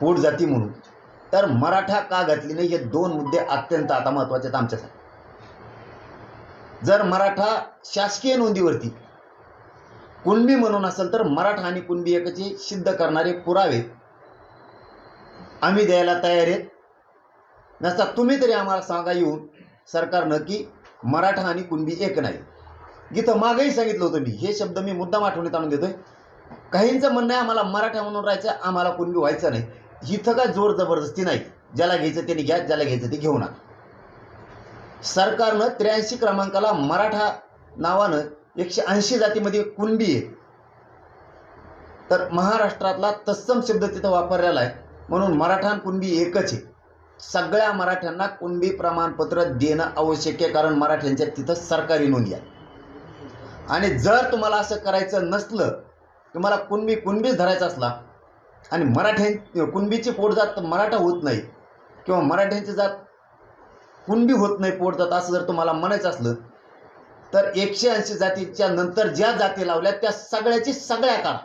पोट जाती म्हणून. तर मराठा का घातली नाही हे दोन मुद्दे अत्यंत आता महत्त्वाचे आहेत आमच्यासाठी. जर मराठा शासकीय नोंदीवरती कुणबी म्हणून असेल तर मराठा आणि कुणबी एकचे सिद्ध करणारे पुरावे आम्ही द्यायला तयार आहेत. नसता तुम्ही तरी आम्हाला सांगा येऊन सरकारनं की मराठा आणि कुणबी एक नाही. इथं मागही सांगितलं होतं मी हे शब्द मी मुद्दाम आठवणीत आणून देतोय. काहींचं म्हणणं आहे आम्हाला मराठा म्हणून राहायचं आम्हाला कुणबी व्हायचं नाही. इथं काय जोर जबरदस्ती नाही. ज्याला घ्यायचं त्याने घ्या ज्याला घ्यायचं ते घेऊ नका सरकारनं त्र्याऐंशी क्रमांकाला मराठा नावानं एकशे ऐंशी जातीमध्ये कुणबी आहे. तर महाराष्ट्रातला तत्सम शब्द तिथं वापरलेला आहे. म्हणून मराठा आणि कुणबी एकच आहे. सगळ्या मराठ्यांना कुणबी प्रमाणपत्र देणं आवश्यक आहे कारण मराठ्यांच्या तिथं सरकारी नोंदी आहे आणि जर तुम्हाला असं करायचं नसलं तुम्हाला कुणबी कुणबीच धरायचा असला आणि मराठ्यां कुणबीची पोटजात मराठा होत नाही किंवा मराठ्यांची जात कुणबी होत नाही पोटजात असं जर तुम्हाला म्हणायचं असलं तर एकशे ऐंशी जातीच्या नंतर ज्या जाती लावल्या त्या सगळ्याची सगळ्या काढा.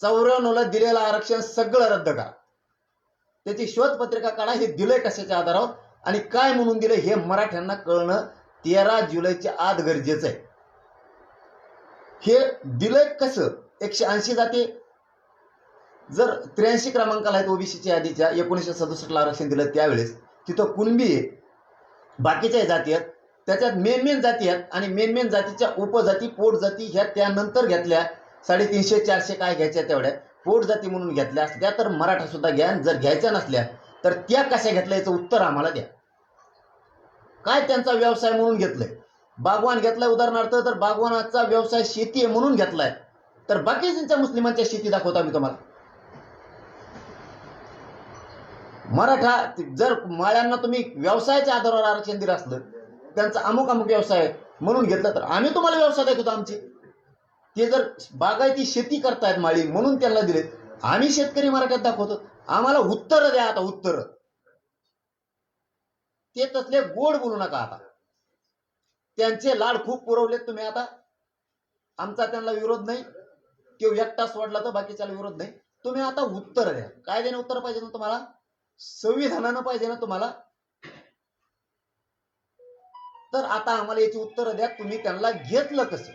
चौऱ्याण्णवला दिलेलं आरक्षण सगळं रद्द करा. त्याची शोधपत्रिका काढा हे दिलंय कशाच्या आधारावर आणि काय म्हणून दिलं हे मराठ्यांना कळणं तेरा जुलैच्या आत गरजेचं आहे. हे दिलंय कसं? एकशे ऐंशी जाती. जर त्र्याऐंशी क्रमांकाला आहेत ओबीसीच्या यादीच्या एकोणीसशे सदुसष्टला आरक्षण दिलं त्यावेळेस तिथं कुणबी आहे? बाकीच्याही जाती आहेत. त्याच्यात मेन मेन जाती आहेत आणि मेन मेन जातीच्या उपजाती पोट जाती ह्या त्यानंतर घेतल्या. साडेतीनशे चारशे काय घ्यायच्या तेवढ्या. पोट जाती म्हणून घेतल्या असल्या तर मराठा सुद्धा घ्या. जर घ्यायच्या नसल्या तर त्या कशा घेतल्या याचं उत्तर आम्हाला द्या. काय त्यांचा व्यवसाय म्हणून घेतलंय? बागवान घेतलाय उदाहरणार्थ तर बागवानाचा व्यवसाय शेती आहे म्हणून घेतलाय. तर बाकीच्या मुस्लिमांच्या शेती दाखवतो आम्ही तुम्हाला. मराठा जर माळ्यांना तुम्ही व्यवसायाच्या आधारावर आरक्षण दिलं असलं त्यांचा अमुक अमुक व्यवसाय म्हणून घेतला तर आम्ही तुम्हाला व्यवसाय दाखवतो आमचे. ते जर बागायती शेती करतायत माळी म्हणून त्यांना दिलेत आम्ही शेतकरी मराठ्यात दाखवतो. आम्हाला उत्तर द्या आता उत्तर. ते तसले गोड बोलू नका आता. त्यांचे लाड खूप पुरवलेत तुम्ही आता. आमचा त्यांना विरोध नाही. किंवा एकटा सोडला तर बाकीच्याला विरोध नाही. तुम्ही आता उत्तर द्या. काय उत्तर पाहिजे ना तुम्हाला? संविधानानं पाहिजे ना तुम्हाला? तर आता आम्हाला याची उत्तरं द्या. तुम्ही त्यांना घेतलं कसं?